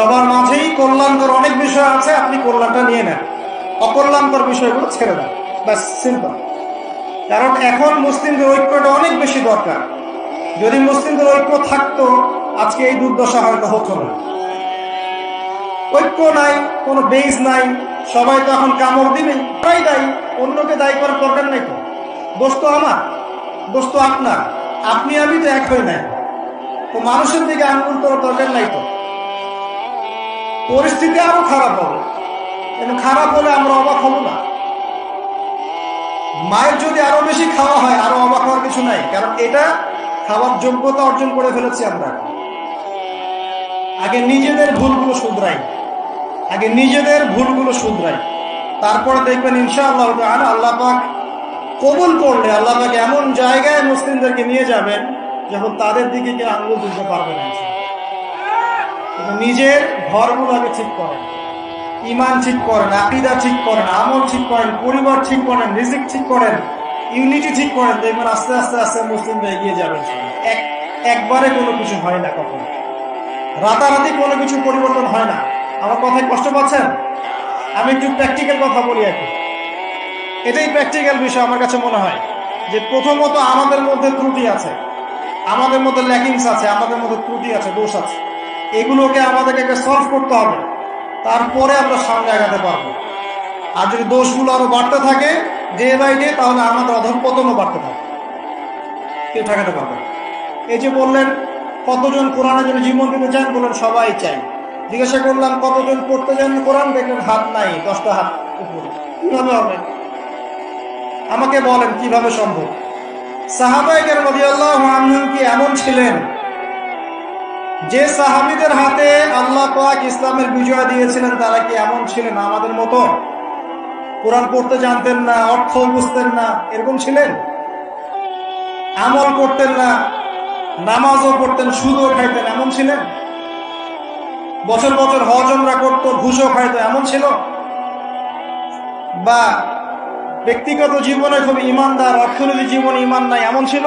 সবার মাঝেই কল্যাণকর অনেক বিষয় আছে, আপনি কল্যাণটা নিয়ে নেন। অকল্যাণকর বিষয়গুলো ছেড়ে দেন। ব্যাস সিম্পল কারণ এখন মুসলিমদের ঐক্যটা অনেক বেশি দরকার। যদি মুসলিমদের ঐক্য থাকতো, আজকে এই দুর্দশা হয়তো হতো না। ঐক্য নাই, কোনো বেজ নাই, সবাই তো এখন কামড় দিবে তাই দায়ী, অন্যকে দায়ী করার দরকার নাই তো। দোষ তো আমার, দোষ তো আপনার। আপনি, আমি তো এক হয়ে নাই। তো মানুষের দিকে আঙ্গুল করার দরকার নাই তো। পরিস্থিতি আরও খারাপ হবে। এবং খারাপ হলে আমরা অবাক হব না? মায়ের যদি আরও বেশি খাওয়া হয়, আরও অবাক হওয়ার কিছু নাই। কারণ এটা খাওয়ার যোগ্যতা অর্জন করে ফেলেছি আমরা। আগে নিজেদের ভুলগুলো শুধরাই। আগে নিজেদের ভুলগুলো শুধরাই। তারপরে দেখবেন ইনশাআল্লাহ তাআলা আল্লাহ পাক কবুল করলে, আল্লাহ পাক এমন জায়গায় মুসলিমদেরকে নিয়ে যাবেন যখন তাদের দিকে কেউ আঙ্গুল তুলতে পারবে না। কিন্তু নিজের ঘরগুলো ঠিক করেন। ইমান ঠিক করেন, আকিদা ঠিক করেন, আমল ঠিক করেন, পরিবার ঠিক করেন, রিজিক ঠিক করেন, ইউনিটি ঠিক করেন দেখবেন আস্তে আস্তে আস্তে মুসলিমরা এগিয়ে যাবেন এক, একবারে কোনো কিছু হয় না কখনো। রাতারাতি কোনো কিছু পরিবর্তন হয় না। আমার কথায় কষ্ট পাচ্ছেন? আমি একটু প্র্যাকটিক্যাল কথা বলি এখন এটাই প্র্যাকটিক্যাল বিষয় আমার কাছে মনে হয়, যে প্রথমত আমাদের মধ্যে ত্রুটি আছে। আমাদের মধ্যে ল্যাকিংস আছে, আমাদের মধ্যে ত্রুটি আছে, দোষ আছে। এগুলোকে আমাদেরকে সলভ করতে হবে। তারপরে আমরা সামনে আগাতে পারব। আর যদি দোষগুলো আরও বাড়তে থাকে ডে বাই ডে তাহলে আমাদের অধঃপতনও বাড়তে থাকে। কেউ ঠেকাতে পারবে এই যে বললেন, কতজন কোরআনের জন্য জীবন দিতে চান বললেন, সবাই চাই। জিজ্ঞাসা করলাম, কতজন পড়তে চান কোরআন? দেখলেন, হাত নাই, দশটা হাত উপরে। কীভাবে হবে? আমাকে বলেন, কীভাবে সম্ভব? সাহাবাইকের মধ্যে আল্লাহ কি এমন ছিলেন? যে সাহাবিদের হাতে আল্লাহ পাক ইসলামের বিজয় দিয়েছিলেন, তারা কি এমন ছিলেন আমাদের মতো? কোরআন পড়তে জানতেন না, অর্থ বুঝতেন না, এরকম ছিলেন? আমল করতেন না, নামাজও পড়তেন, সুদও খাইতেন, এমন ছিলেন? বছর বছর হজমরা করত, ঘুষও খাইতো, এমন ছিল? বা ব্যক্তিগত জীবনে খুব ইমানদার অর্থনৈতিক জীবনে ইমান নাই, এমন ছিল?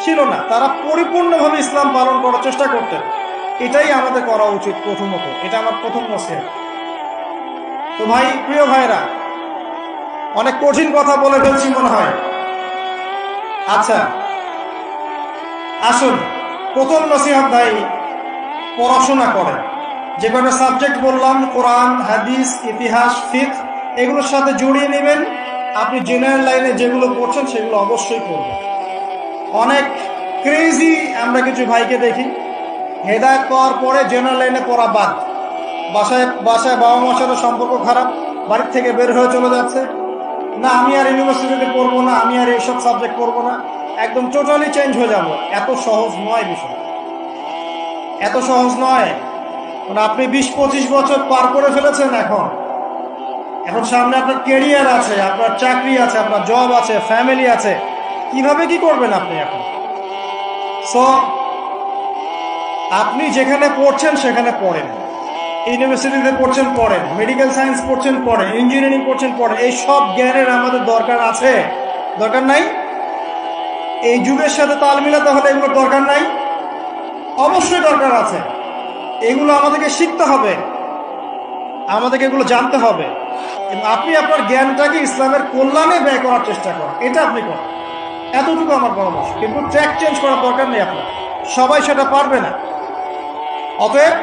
ছিল না। তারা পরিপূর্ণভাবে ইসলাম পালন করার চেষ্টা করতেন। এটাই আমাদের করা উচিত প্রথমত। এটা আমার প্রথম নসিহত। তো ভাই, প্রিয় ভাইরা, অনেক কঠিন কথা বলে ফেলছি মনে হয়। আচ্ছা আসুন, প্রথম নসিহত ভাই পড়াশোনা করেন। যে কোনো সাবজেক্ট বললাম, কোরআন, হাদিস, ইতিহাস, ফিক, এগুলোর সাথে জড়িয়ে নেবেন। আপনি জেনারেল লাইনে যেগুলো পড়ছেন, সেগুলো অবশ্যই করবেন অনেক ক্রেজি আমরা কিছু ভাইকে দেখি। হেদায়ত পাওয়ার পরে জেনারেল লাইনে পড়া বাদ। বাসায় বাসায় বাবা মার সাথে সম্পর্ক খারাপ, বাড়ির থেকে বের হয়ে চলে যাচ্ছে। না, আমি আর ইউনিভার্সিটিতে পড়ব না, আমি আর এইসব সাবজেক্ট পড়ব না। একদম টোটালি চেঞ্জ হয়ে যাব। এত সহজ নয় বিষয় এত সহজ নয়। মানে আপনি বিশ পঁচিশ বছর পার করে ফেলেছেন এখন। এখন সামনে আপনার কেরিয়ার আছে, আপনার চাকরি আছে, আপনার জব আছে ফ্যামিলি আছে। কীভাবে কি করবেন আপনি এখন? সো আপনি যেখানে পড়ছেন সেখানে পড়েন। ইউনিভার্সিটিতে পড়ছেন, পড়েন। মেডিকেল সায়েন্স পড়ছেন, পড়েন। ইঞ্জিনিয়ারিং পড়ছেন, পড়েন। এই সব জ্ঞানের আমাদের দরকার আছে। দরকার নাই? এই যুগের সাথে তাল মিলাতে হলে এগুলোর দরকার নাই? অবশ্যই দরকার আছে। এগুলো আমাদেরকে শিখতে হবে। আমাদেরকে এগুলো জানতে হবে। আপনি আপনার জ্ঞানটাকে ইসলামের কল্যাণে ব্যয় করার চেষ্টা করেন। এটা আপনি করেন। এতটুকু আমার পরামর্শ। কিন্তু ট্র্যাক চেঞ্জ করার দরকার নেই আপনার। সবাই সেটা পারবে না। অতএব